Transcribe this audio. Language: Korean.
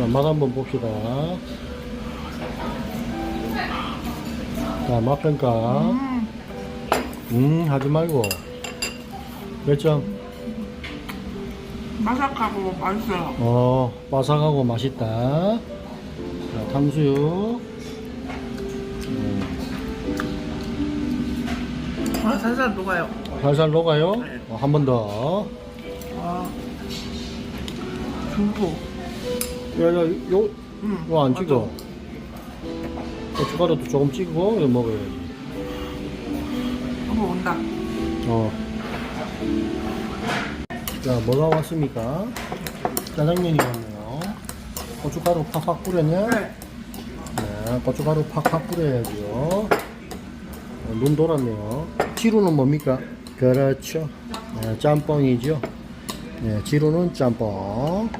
자, 맛 한번 봅시다. 자, 맛 평가. 음, 음, 하지 말고. 몇 점? 바삭하고 맛있어요. 어, 바삭하고 맛있다. 자, 탕수육. 음, 아, 살살 녹아요. 살살 녹아요. 네. 어, 한번 더. 와. 중고. 야, 야, 요, 음, 요 안. 찍어. 고춧가루도 조금 찍고, 이거 먹어야지. 어머, 온다. 어. 자, 뭐가 왔습니까? 짜장면이 왔네요. 고춧가루 팍팍 뿌렸냐? 네. 네, 고춧가루 팍팍 뿌려야죠. 어, 눈 돌았네요. 지루는 뭡니까? 그렇죠. 네, 짬뽕이죠. 네, 지루는 짬뽕.